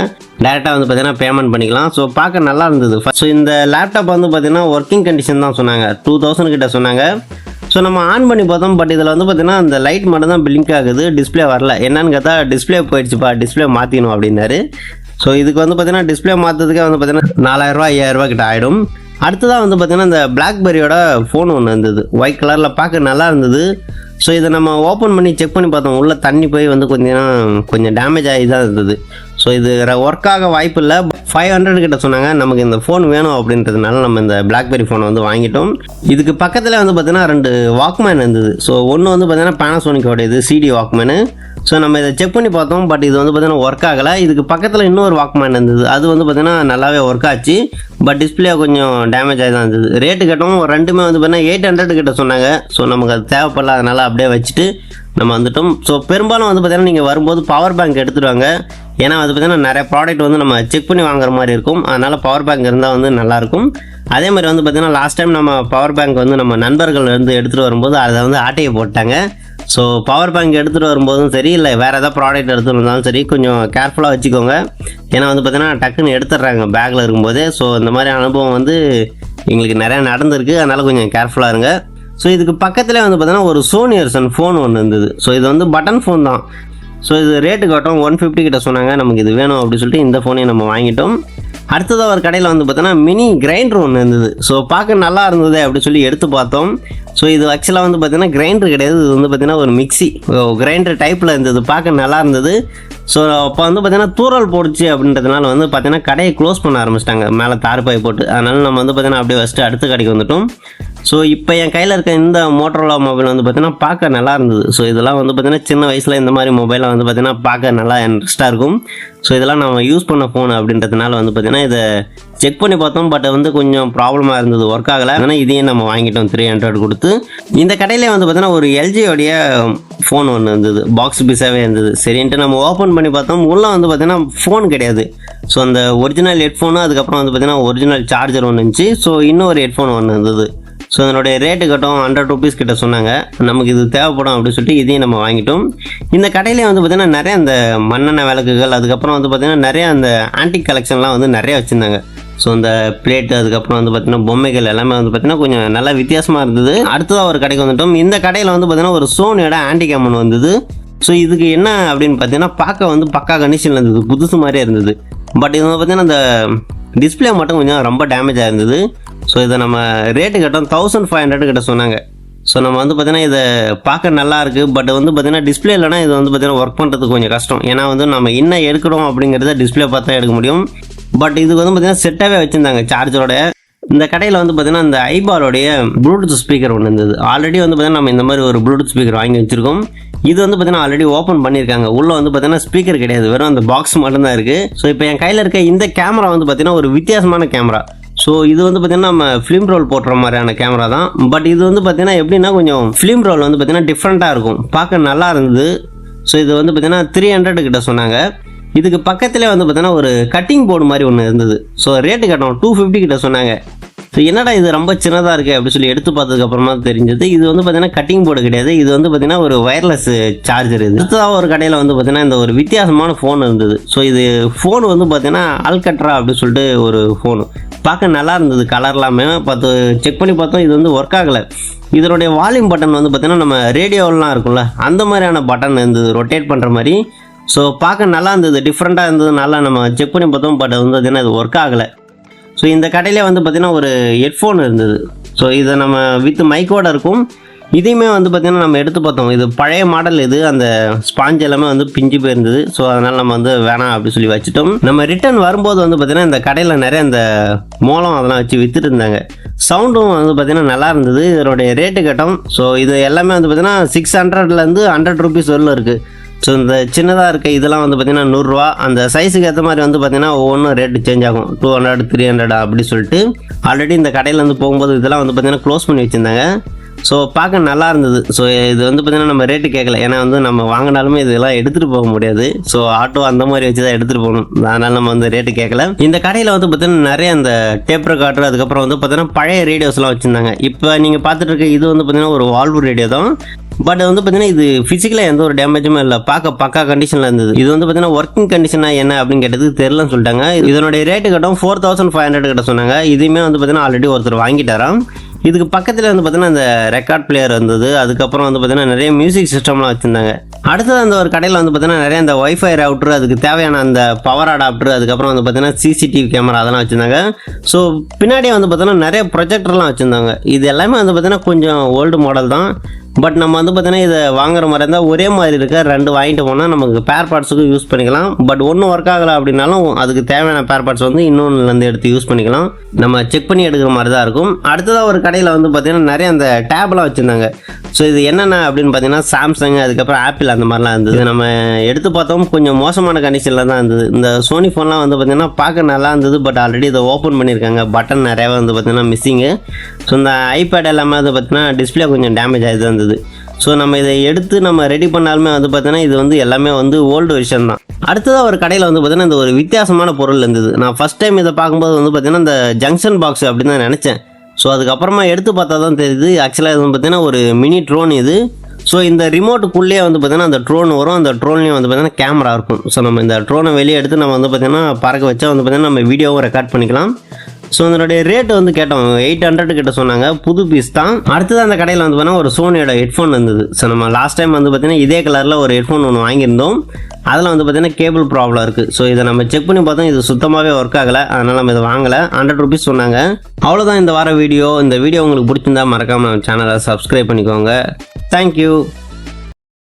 டேரெக்டாக வந்து பார்த்தீங்கன்னா பேமெண்ட் பண்ணிக்கலாம். ஸோ பார்க்க நல்லா இருந்தது. ஸோ இந்த லேப்டாப் வந்து பார்த்தீங்கன்னா ஒர்க்கிங் கண்டிஷன் தான் சொன்னாங்க. டூ தௌசண்ட் கிட்ட சொன்னாங்க. ஸோ நம்ம ஆன் பண்ணி பார்த்தோம். பட் இதில் வந்து பார்த்தீங்கன்னா அந்த லைட் மட்டும் தான் பிளிங்க் ஆகுது. டிஸ்பிளே வரல. என்னன்னு கேட்டால் டிஸ்பிளே போயிடுச்சுப்பா. டிஸ்ப்ளே மாற்றிக்கணும் அப்படின்னாரு. ஸோ இதுக்கு வந்து பார்த்தீங்கன்னா டிஸ்பிளே மாற்றுறதுக்கே வந்து பார்த்தீங்கன்னா நாலாயிரரூவா ஐயாயிரரூவா கிட்ட ஆகிடும் அடுத்ததாக வந்து பார்த்தீங்கன்னா இந்த பிளாக்பெரியோட ஃபோன் ஒன்று இருந்தது. ஒயிட் கலரில் பார்க்க நல்லா இருந்தது. ஸோ இதை நம்ம ஓப்பன் பண்ணி செக் பண்ணி பார்த்தோம். உள்ளே தண்ணி போய் வந்து கொஞ்சம் கொஞ்சம் டேமேஜ் ஆகி தான் இருந்தது. ஸோ இது ஒர்க் ஆக வாய்ப்பு இல்லை ஃபைவ் ஹண்ட்ரட் கிட்ட சொன்னாங்க. நமக்கு இந்த ஃபோன் வேணும் அப்படின்றதுனால நம்ம இந்த பிளாக்பெரி ஃபோனை வந்து வாங்கிட்டோம். இதுக்கு பக்கத்தில் வந்து பார்த்தீங்கன்னா ரெண்டு வாக்மேன் இருந்தது. ஸோ ஒன்று வந்து பார்த்தீங்கன்னா பேனாசோனிக்கோட இது சிடி வாக்மேனு ஸோ நம்ம இதை செக் பண்ணி பார்த்தோம். பட் இது வந்து பார்த்தீங்கன்னா ஒர்க் ஆகலை. இதுக்கு பக்கத்தில் இன்னொரு வாக்மேன் இருந்தது. அது வந்து பார்த்தீங்கன்னா நல்லாவே ஒர்க் ஆச்சு. பட் டிஸ்பிளே கொஞ்சம் டேமேஜ் ஆகி தான் இருந்தது. ரேட்டு கேட்டோம் ரெண்டுமே வந்து பார்த்தீங்கன்னா எயிட் ஹண்ட்ரட் கிட்ட சொன்னாங்க. ஸோ நமக்கு அது தேவைப்படல. அதனால் அப்படியே வச்சுட்டு நம்ம வந்துட்டோம். ஸோ பெரும்பாலும் வந்து பார்த்தீங்கன்னா நீங்கள் வரும்போது பவர் பேங்க் எடுத்துகிட்டு வாங்க. ஏன்னா அது பார்த்தீங்கன்னா நிறைய ப்ராடக்ட் வந்து நம்ம செக் பண்ணி வாங்குற மாதிரி இருக்கும். அதனால் பவர் பேங்க் இருந்தால் வந்து நல்லாயிருக்கும் அதே மாதிரி வந்து பார்த்தீங்கன்னா லாஸ்ட் டைம் நம்ம பவர் பேங்க் வந்து நம்ம நண்பர்கள் வந்து எடுத்துகிட்டு வரும்போது அதை வந்து ஆட்டையை போட்டாங்க. ஸோ பவர் பேங்க் எடுத்துகிட்டு வரும்போதும் சரி இல்லை வேறு ஏதாவது ப்ராடக்ட் எடுத்துகிட்டு வந்தாலும் சரி கொஞ்சம் கேர்ஃபுல்லாக வச்சுக்கோங்க. ஏன்னா வந்து பார்த்தீங்கன்னா டக்குன்னு எடுத்துடுறாங்க பேக்கில் இருக்கும்போதே. ஸோ இந்த மாதிரி அனுபவம் வந்து எங்களுக்கு நிறையா நடந்திருக்கு. அதனால் கொஞ்சம் கேர்ஃபுல்லாக இருங்க. ஸோ இதுக்கு பக்கத்துலேயே வந்து பார்த்தீங்கன்னா ஒரு சோனி எர்சன் ஃபோன் ஒன்று இருந்தது. ஸோ இது வந்து பட்டன் ஃபோன் தான். ஸோ இது ரேட்டு காட்டும். ஒன் ஃபிஃப்டி கிட்ட சொன்னாங்க. நமக்கு இது வேணும் அப்படின்னு சொல்லிட்டு இந்த ஃபோனையும் நம்ம வாங்கிட்டோம். அடுத்ததாக ஒரு கடையில் வந்து பார்த்தோன்னா மினி கிரைண்டர் ஒன்று இருந்தது. ஸோ பார்க்க நல்லா இருந்தது அப்படின்னு சொல்லி எடுத்து பார்த்தோம். ஸோ இது ஆக்சுவலாக வந்து பார்த்தீங்கன்னா கிரைண்டர் கிடையாது. இது வந்து பார்த்தீங்கன்னா ஒரு மிக்சி கிரைண்டர் டைப்பில் இருந்தது. பார்க்க நல்லா இருந்தது. ஸோ அப்போ வந்து பார்த்தீங்கன்னா தூரல் போடுச்சு அப்படின்றதுனால வந்து பார்த்தீங்கன்னா கடையை க்ளோஸ் பண்ண ஆரம்பிச்சிட்டாங்க. மேலே தார்பாய் போட்டு. அதனால் நம்ம வந்து பார்த்தீங்கன்னா அப்படியே ஃபஸ்ட்டு அடுத்த கடைக்கு வந்துட்டோம். ஸோ இப்போ என் கையில் இருக்க இந்த மோட்டரோலா மொபைல் வந்து பார்த்தீங்கன்னா பார்க்க நல்லா இருந்தது. ஸோ இதெல்லாம் வந்து பார்த்தீங்கன்னா சின்ன வயசில் இந்த மாதிரி மொபைலை வந்து பார்த்தீங்கன்னா பார்க்க நல்லா இன்ட்ரெஸ்ட்டாக இருக்கும். ஸோ இதெல்லாம் நம்ம யூஸ் பண்ண ஃபோன் அப்படின்றதுனால வந்து பார்த்தீங்கன்னா இதை செக் பண்ணி பார்த்தோம். பட் வந்து கொஞ்சம் ப்ராப்ளமாக இருந்தது. ஒர்க் ஆகலை. ஆனால் இதையும் நம்ம வாங்கிட்டோம். த்ரீ ஹண்ட்ரட் கொடுத்து. இந்த கடையிலே வந்து பார்த்தீங்கன்னா ஒரு எல்ஜியோடைய ஃபோன் ஒன்று இருந்தது. பாக்ஸ் பீஸாகவே இருந்தது. சரின்ட்டு நம்ம ஓப்பன் பண்ணி பார்த்தோம். உள்ளே வந்து பார்த்தீங்கன்னா ஃபோன் கிடையாது. ஸோ அந்த ஒரிஜினல் ஹெட்ஃபோனு அதுக்கப்புறம் வந்து பார்த்தீங்கன்னா ஒரிஜினல் சார்ஜர் ஒன்று இருந்துச்சு. ஸோ இன்னும் ஒரு ஹெட்ஃபோன் ஒன்று இருந்தது. ஸோ அதனுடைய ரேட்டு கட்டும் ஹண்ட்ரட் ருபீஸ் கிட்ட சொன்னாங்க. நமக்கு இது தேவைப்படும் அப்படின்னு சொல்லிட்டு இதையும் நம்ம வாங்கிட்டோம். இந்த கடையிலே வந்து பார்த்திங்கன்னா நிறைய அந்த மண்ணெண்ணெய் விளக்குகள் அதுக்கப்புறம் வந்து பார்த்திங்கன்னா நிறைய அந்த ஆன்டிக் கலெக்ஷன்லாம் வந்து நிறைய வச்சுருந்தாங்க. ஸோ அந்த பிளேட்டு அதுக்கப்புறம் வந்து பார்த்திங்கன்னா பொம்மைகள் எல்லாமே வந்து பார்த்திங்கன்னா கொஞ்சம் நல்லா வித்தியாசமாக இருந்தது. அடுத்ததாக ஒரு கடைக்கு வந்துட்டோம். இந்த கடையில் வந்து பார்த்திங்கன்னா ஒரு சோனியோட ஆன்டி கேமன் வந்தது. ஸோ இதுக்கு என்ன அப்படின்னு பார்த்தீங்கன்னா பார்க்க வந்து பக்கா கண்டிஷனில் இருந்தது. புதுசு மாதிரியே இருந்தது. பட் இது வந்து பார்த்திங்கன்னா அந்த டிஸ்பிளே மட்டும் கொஞ்சம் ரொம்ப டேமேஜாக இருந்தது. ஸோ இதை நம்ம ரேட்டு கட்டோம் தௌசண்ட் ஃபைவ் ஹண்ட்ரட் கிட்ட சொன்னாங்க. ஸோ நம்ம வந்து பார்த்தீங்கன்னா இதை பார்க்க நல்லா இருக்குது பட் வந்து பார்த்தீங்கன்னா டிஸ்பிளே இல்லைனா இது வந்து பார்த்தீங்கன்னா ஒர்க் பண்ணுறதுக்கு கொஞ்சம் கஷ்டம். ஏன்னா வந்து நம்ம என்ன எடுக்கிறோம் அப்படிங்கிறத டிஸ்பிளே பார்த்தா எடுக்க முடியும். பட் இதுக்கு வந்து பார்த்தீங்கன்னா செட்டாகவே வச்சுருந்தாங்க சார்ஜரோட இந்த கடையில் வந்து பார்த்தீங்கன்னா இந்த ஐபாலோடைய ப்ளூடூத் ஸ்பீக்கர் ஒன்று இருந்தது. ஆல்ரெடி வந்து பார்த்தீங்கன்னா நம்ம இந்த மாதிரி ஒரு ப்ளூடூத் ஸ்பீக்கர் வாங்கி வச்சிருக்கோம். இது வந்து பார்த்தீங்கன்னா ஆல்ரெடி ஓப்பன் பண்ணியிருக்காங்க உள்ளே வந்து பார்த்தீங்கன்னா ஸ்பீக்கர் கிடையாது. வெறும் அந்த பாக்ஸ் மட்டும்தான் இருக்குது ஸோ இப்போ என் கையில் இருக்க இந்த கேமரா வந்து பார்த்தீங்கன்னா ஒரு வித்தியாசமான கேமரா ஸோ இது வந்து பார்த்தீங்கன்னா நம்ம ஃபிலிம் ரோல் போடுற மாதிரியான கேமரா தான். பட் இது வந்து பார்த்தீங்கன்னா எப்படின்னா கொஞ்சம் ஃபிலிம் ரோல் வந்து பார்த்தீங்கன்னா டிஃப்ரெண்ட்டாக இருக்கும். பார்க்க நல்லா இருந்தது. ஸோ இது வந்து பார்த்தீங்கன்னா த்ரீ ஹண்ட்ரட் கிட்ட சொன்னாங்க. இதுக்கு பக்கத்துலேயே வந்து பார்த்தீங்கன்னா ஒரு கட்டிங் போர்டு மாதிரி ஒன்று இருந்தது. ஸோ ரேட்டு கட்டணும். டூ ஃபிஃப்டி கிட்ட சொன்னாங்க. ஸோ என்னடா இது ரொம்ப சின்னதாக இருக்குது அப்படின்னு சொல்லி எடுத்து பார்த்ததுக்கப்புறமா தெரிஞ்சது. இது வந்து பார்த்தீங்கன்னா கட்டிங் போர்டு கிடையாது. இது வந்து பார்த்தீங்கன்னா ஒரு ஒயர்லெஸ் சார்ஜர் இது. அடுத்ததாக ஒரு கடையில் வந்து பார்த்தீங்கன்னா இந்த ஒரு வித்தியாசமான ஃபோன் இருந்தது. ஸோ இது ஃபோன் வந்து பார்த்தீங்கன்னா அல்கட்ரா அப்படின்னு சொல்லிட்டு ஒரு ஃபோனு பார்க்க நல்லா இருந்தது கலர்லாமே பார்த்து செக் பண்ணி பார்த்தோம் இது வந்து ஒர்க் ஆகலை. இதனுடைய வால்யூம் பட்டன் வந்து பார்த்திங்கன்னா நம்ம ரேடியோலாம் இருக்கும்ல அந்த மாதிரியான பட்டன் இருந்தது ரொட்டேட் பண்ணுற மாதிரி. ஸோ பார்க்க நல்லா இருந்தது டிஃப்ரெண்ட்டாக இருந்தது நல்லா நம்ம செக் பண்ணி பார்த்தோம் பட் வந்து பார்த்திங்கன்னா இது ஒர்க் ஆகலை. ஸோ இந்த கடையிலே வந்து பார்த்திங்கன்னா ஒரு ஹெட்ஃபோன் இருந்தது. ஸோ இதை நம்ம வித் மைக்கோட இருக்கும். இதையுமே வந்து பார்த்திங்கன்னா நம்ம எடுத்து பார்த்தோம். இது பழைய மாடல் இது. அந்த ஸ்பாஞ்ச் எல்லாமே வந்து பிஞ்சு போயிருந்தது. ஸோ அதனால் நம்ம வந்து வேணாம் அப்படின்னு சொல்லி வச்சுட்டோம். நம்ம ரிட்டர்ன் வரும்போது வந்து பார்த்திங்கன்னா இந்த கடையில் நிறைய இந்த மோளம் அதெல்லாம் வச்சு விற்றுட்டு இருந்தாங்க. சவுண்டும் வந்து பார்த்திங்கன்னா நல்லா இருந்தது. இதனுடைய ரேட்டு கட்டம். ஸோ இது எல்லாமே வந்து பார்த்திங்கன்னா சிக்ஸ் ஹண்ட்ரட்லேருந்து ஹண்ட்ரட் ருபீஸ் வரல இருக்குது ஸோ இந்த சின்னதாக இருக்க இதெல்லாம் வந்து பார்த்திங்கன்னா நூறுரூவா. அந்த சைஸுக்கு ஏற்ற மாதிரி வந்து பார்த்திங்கன்னா ஒவ்வொன்றும் ரேட்டு சேஞ்ச் ஆகும். டூ ஹண்ட்ரட் த்ரீ ஹண்ட்ரட் அப்படி சொல்லிட்டு. ஆல்ரெடி இந்த கடையில் வந்து போகும்போது இதெல்லாம் வந்து பார்த்திங்கன்னா க்ளோஸ் பண்ணி வச்சுருந்தாங்க. ஸோ பார்க்க நல்லா இருந்தது ஸோ இது வந்து பார்த்திங்கன்னா நம்ம ரேட்டு கேட்கல ஏன்னா வந்து நம்ம வாங்கினாலுமே இதெல்லாம் எடுத்துகிட்டு போக முடியாது. ஸோ ஆட்டோ அந்த மாதிரி வச்சு தான் எடுத்துகிட்டு போகணும். அதனால் நம்ம வந்து ரேட்டு கேட்கல இந்த கடையில் வந்து பார்த்திங்கன்னா நிறைய அந்த டேப் ரெக்கார்டர் அதுக்கப்புறம் வந்து பார்த்திங்கன்னா பழைய ரேடியோஸ்லாம் வச்சுருந்தாங்க. இப்போ நீங்கள் பார்த்துட்டு இருக்க இது வந்து பார்த்திங்கன்னா ஒரு வால்வு ரேடியோ தான். பட் வந்து பார்த்தீங்கன்னா இது ஃபிசிக்கலாக எந்த ஒரு டேமேஜுமே இல்லை. பார்க்க பக்கா கண்டிஷனில் இருந்தது. இது வந்து பார்த்தீங்கன்னா ஒர்க்கிங் கண்டிஷனாக என்ன அப்படின்னு கேட்டது தெரிலன்னு சொல்லிட்டாங்க. இதனுடைய ரேட்டு கட்டம் ஃபோர் தௌசண்ட் ஃபைவ் ஹண்ட்ரட் கிட்ட சொன்னாங்க. இதுவுமே வந்து பார்த்தீங்கன்னா ஆல்ரெடி ஒருத்தர் வாங்கிட்டாராம். இதுக்கு பக்கத்தில் வந்து பார்த்தீங்கன்னா அந்த ரெக்கார்ட் பிளேயர் இருந்தது. அதுக்கப்புறம் வந்து பார்த்தீங்கன்னா நிறைய மியூசிக் சிஸ்டம்லாம் வச்சுருந்தாங்க. அடுத்தது அந்த ஒரு கடையில் வந்து பார்த்தீங்கன்னா நிறைய அந்த ஒய்ஃபை ரவுட்ரு அதுக்கு தேவையான அந்த பவர் அடாப்டர் அதுக்கப்புறம் வந்து பார்த்தீங்கன்னா சிசிடிவி கேமரா அதெல்லாம் வச்சுருந்தாங்க. ஸோ பின்னாடியே வந்து பார்த்தீங்கன்னா நிறைய ப்ரொஜெக்டர்லாம் வச்சுருந்தாங்க. இது எல்லாமே வந்து பார்த்தீங்கன்னா கொஞ்சம் ஓல்டு மாடல் தான். பட் நம்ம வந்து பார்த்தீங்கன்னா இதை வாங்குற மாதிரி இருந்தால் ஒரே மாதிரி இருக்க ரெண்டு வாங்கிட்டு போனால் நமக்கு பேர் பார்ட்ஸுக்கு யூஸ் பண்ணிக்கலாம். பட் ஒன்றும் ஒர்க் ஆகலை அப்படின்னாலும் அதுக்கு தேவையான பேர் பார்ட்ஸ் வந்து இன்னொன்றுலேருந்து எடுத்து யூஸ் பண்ணிக்கலாம். நம்ம செக் பண்ணி எடுக்கிற மாதிரி தான் இருக்கும். அடுத்ததாக ஒரு கடையில் வந்து பார்த்திங்கன்னா நிறைய அந்த டேப்லாம் வச்சுருந்தாங்க. ஸோ இது என்னென்ன அப்படின்னு பார்த்தீங்கன்னா சாம்சங் அதுக்கப்புறம் ஆப்பிள் அந்த மாதிரிலாம் இருந்தது. நம்ம எடுத்து பார்த்தோம் கொஞ்சம் மோசமான கண்டிஷனில் தான் இருந்தது. இந்த சோனி ஃபோன்லாம் வந்து பார்த்தீங்கன்னா பார்க்க நல்லா இருந்தது பட் ஆல்ரெடி இதை ஓப்பன் பண்ணியிருக்காங்க. பட்டன் நிறையாவே வந்து பார்த்தீங்கன்னா மிஸ்ஸிங்கு ஸோ இந்த ஐபேட் எல்லாமே வந்து பார்த்தீங்கன்னா டிஸ்பிளே கொஞ்சம் டேமேஜ் ஆகி தான் இருந்தது. ஸோ நம்ம இதை எடுத்து நம்ம ரெடி பண்ணாலுமே வந்து பார்த்தீங்கன்னா இது வந்து எல்லாமே வந்து ஓல்டு விஷயம் தான். அடுத்ததாக ஒரு கடையில் வந்து பார்த்தீங்கன்னா இந்த ஒரு வித்தியாசமான பொருள் இருந்தது. நான் ஃபஸ்ட் டைம் இதை பார்க்கும்போது வந்து பார்த்தீங்கன்னா இந்த ஜங்ஷன் பாக்ஸ் அப்படின்னு தான் நினச்சேன். ஸோ அதுக்கப்புறமா எடுத்து பார்த்தா தான் தெரியுது ஆக்சுவலாக இது வந்து பார்த்தீங்கன்னா ஒரு மினி ட்ரோன் இது. ஸோ இந்த ரிமோட்டுக்குள்ளேயே வந்து பார்த்தீங்கன்னா அந்த ட்ரோன் வரும். அந்த ட்ரோன்லேயும் வந்து பார்த்தீங்கன்னா கேமரா இருக்கும். ஸோ நம்ம இந்த ட்ரோனை வெளியே எடுத்து நம்ம வந்து பார்த்தீங்கன்னா பறக்க வச்சா வந்து பார்த்தீங்கன்னா நம்ம வீடியோவும் ரெக்கார்ட் பண்ணிக்கலாம். ஸோ அதனுடைய ரேட் வந்து கேட்டோம். எயிட் ஹண்ட்ரட் கிட்ட சொன்னாங்க. புது பீஸ் தான். அடுத்தது அந்த கடையில் வந்து பார்த்தீங்கன்னா ஒரு சோனியோட ஹெட்ஃபோன் இருந்தது. ஸோ நம்ம லாஸ்ட் டைம் வந்து பார்த்தீங்கன்னா இதே கலரில் ஒரு ஹெட்ஃபோன் ஒன்று வாங்கியிருந்தோம். அதில் வந்து பார்த்தீங்கன்னா கேபிள் ப்ராப்ளம் இருக்குது ஸோ இதை நம்ம செக் பண்ணி பார்த்தோம். இது சுத்தமாகவே ஒர்க் ஆகலை. அதனால் நம்ம இதை வாங்கலை. ஹண்ட்ரட் ருபீஸ் சொன்னாங்க. அவ்வளோதான் இந்த வார வீடியோ இந்த வீடியோ உங்களுக்கு பிடிச்சிருந்தா மறக்காமல் சேனலை சப்ஸ்கிரைப் பண்ணிக்கோங்க. தேங்க்யூ